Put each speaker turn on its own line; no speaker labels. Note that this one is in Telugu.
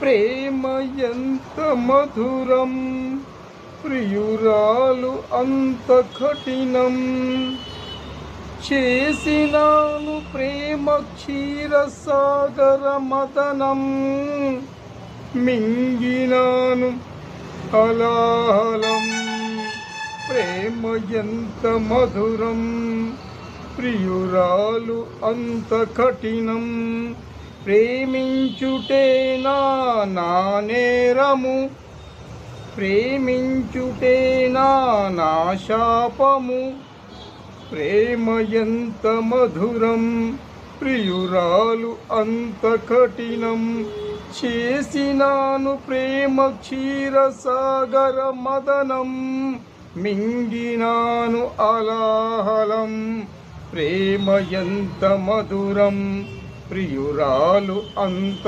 ప్రేమ ఎంత మధురం ప్రియురాలు అంత కఠినం. చేసినాను ప్రేమ క్షీర సాగర మదనం. మింగినాను అలాహలం ప్రేమ ఎంత మధురం ప్రియురాలు అంత కఠినం. ప్రేమించుటే నా నేరము. ప్రేమించుటేనా నా శాపము. ప్రేమ ఎంత మధురం ప్రియురాలు అంత కఠినం. చేసినాను ప్రేమ క్షీర సాగర మదనం. మింగినాను అలాహలం. ప్రేమ ఎంత మధురం ప్రియురాలు అంత